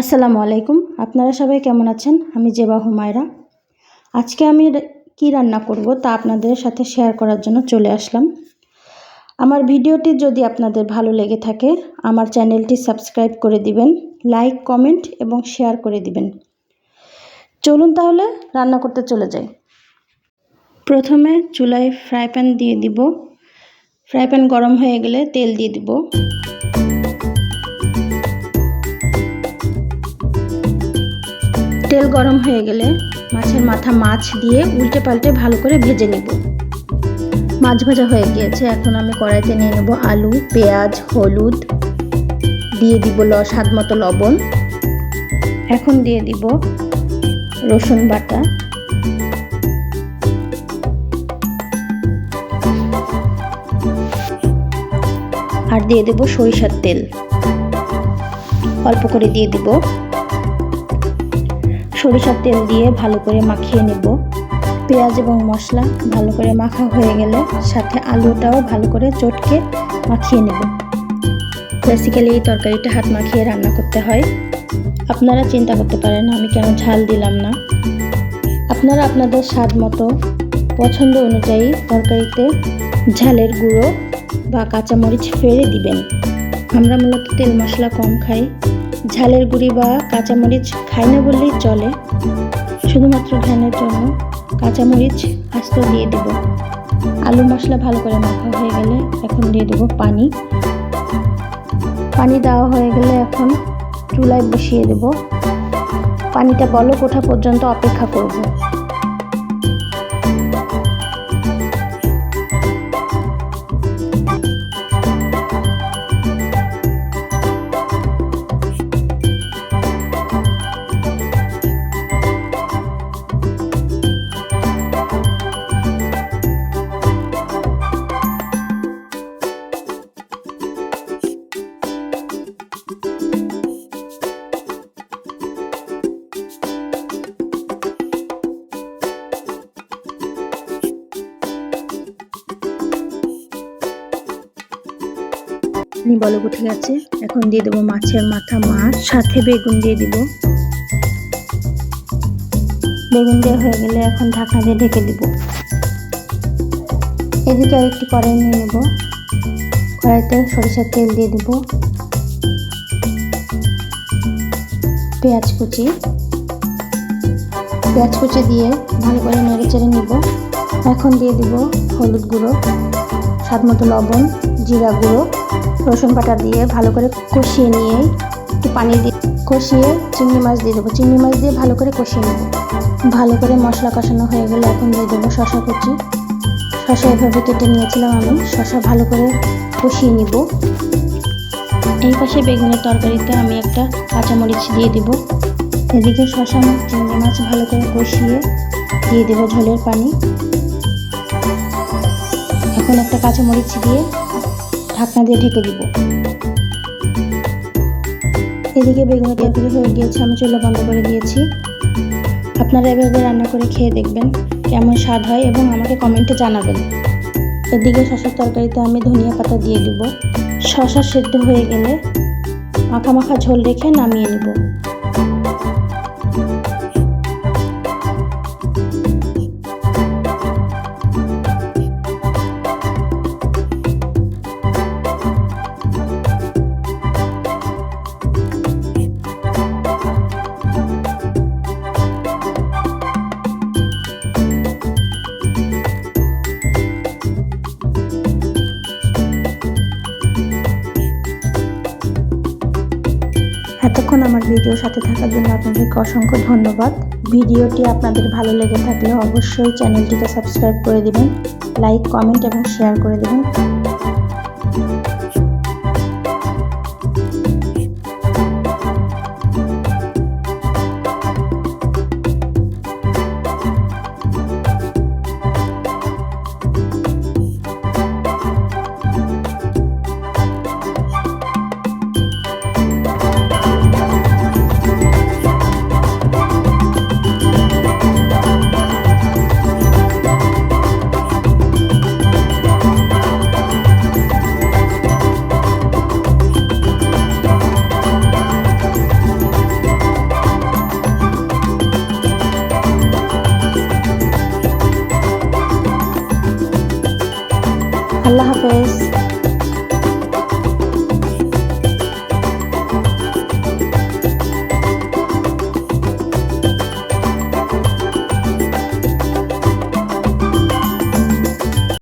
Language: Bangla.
আসসালামু আলাইকুম। আপনারা সবাই কেমন আছেন? আমি জেবা হুমায়রা। আজকে আমি কি রান্না করব তা আপনাদের সাথে শেয়ার করার জন্য চলে আসলাম। আমার ভিডিওটি যদি আপনাদের ভালো লেগে থাকে, আমার চ্যানেলটি সাবস্ক্রাইব করে দিবেন লাইক কমেন্ট এবং শেয়ার করে দিবেন। চলুন তাহলে রান্না করতে চলে যাই। প্রথমে চুলায় ফ্রাই প্যান দিয়ে দিব। ফ্রাই প্যান গরম হয়ে গেলে তেল দিয়ে দিব। তেল গরম হয়ে গেলে মাছের মাথা মাছ দিয়ে উল্টে পাল্টে ভালো করে ভেজে নেব। মাছ ভাজা হয়ে গিয়েছে, এখন আমি কড়াইতে নিয়ে নেব আলু, পেঁয়াজ, হলুদ, দিয়ে দিব ল, স্বাদ মতো লবণ। এখন দিয়ে দিব রসুন বাটা। আর দিয়ে দেব সরিষার তেল। অল্প করে দিয়ে দিব সরিষার তেল দিয়ে ভালো করে মাখিয়ে নেব। পেঁয়াজ এবং মশলা ভালো করে মাখা হয়ে গেলে সাথে আলুটাও ভালো করে চটকে মাখিয়ে নেব। বেসিক্যালি এই তরকারিটা হাত মাখিয়ে রান্না করতে হয়। আপনারা চিন্তা করতে পারেন, আমি কেন ঝাল দিলাম না। আপনারা আপনাদের স্বাদ মতো, পছন্দ অনুযায়ী তরকারিতে ঝালের গুঁড়ো বা কাঁচামরিচ ফেলে দিবেন। আমরা মূলত তেল মশলা কম খাই। ঝালের গুঁড়ি বা কাঁচামরিচ খাই না বললেই চলে। শুধুমাত্র ঘ্যানের জন্য কাঁচামরিচ আস্ত দিয়ে দেব। আলু মশলা ভালো করে মাখা হয়ে গেলে এখন দিয়ে দেবো পানি। পানি দেওয়া হয়ে গেলে এখন চুলায় বসিয়ে দেব। পানিটা বলক ওঠা পর্যন্ত অপেক্ষা করব। চাটনি বলক উঠে গেছে। এখন দিয়ে দেবো মাছের মাথা মাছ, সাথে বেগুন দিয়ে দিব। বেগুন দেওয়া হয়ে গেলে এখন ঢাকনা দিয়ে ঢেকে দিব। এদিকে আরেকটি কড়াই নিয়ে নেব। কড়াইতে সরিষার তেল দিয়ে দিব। পেঁয়াজ কুচি। পেঁয়াজ কুচি দিয়ে ভালো করে নেড়ে চেড়ে নিব। এখন দিয়ে দিব হলুদ গুঁড়ো স্বাদ মতো লবণ, জিরা গুঁড়ো। রসুন বাটা দিয়ে ভালো করে কষিয়ে নিয়ে একটু পানি দিয়ে কষিয়ে চিংড়ি মাছ দিয়ে দেবো। চিংড়ি মাছ দিয়ে ভালো করে কষিয়ে নেব। ভালো করে মশলা কষানো হয়ে গেলে এখন দিয়ে দেবো শশা কুচি। শশা এভাবে কেটে নিয়েছিলাম আমি। শশা ভালো করে কষিয়ে নিব। এই পাশে বেগুনের তরকারিতে আমি একটা কাঁচামরিচ দিয়ে দিব। এদিকে শশা চিংড়ি মাছ ভালো করে কষিয়ে দিয়ে দেবো ঝোলের পানি। এখন একটা কাঁচামরিচ দিয়ে ঢাকনা দিয়ে ঢেকে দিব। এদিকে বেগুন তরকারি হয়ে গিয়েছে, আমি চুলো বন্ধ করে দিয়েছি। আপনারা এভাবে রান্না করে খেয়ে দেখবেন কেমন স্বাদ হয় এবং আমাকে কমেন্টে জানাবেন। এদিকে শশার তরকারিতে আমি ধনিয়া পাতা দিয়ে দিব। শশা সেদ্ধ হয়ে গেলে মাখা মাখা ঝোল রেখে নামিয়ে নেব। এতক্ষণ আমার ভিডিও সাথে থাকার জন্য আপনাদেরকে অসংখ্য ধন্যবাদ। ভিডিওটি আপনাদের ভালো লেগে থাকলে অবশ্যই চ্যানেলটিকে সাবস্ক্রাইব করে দিবেন, লাইক, কমেন্ট এবং শেয়ার করে দেবেন। আল্লাহ হাফেজ।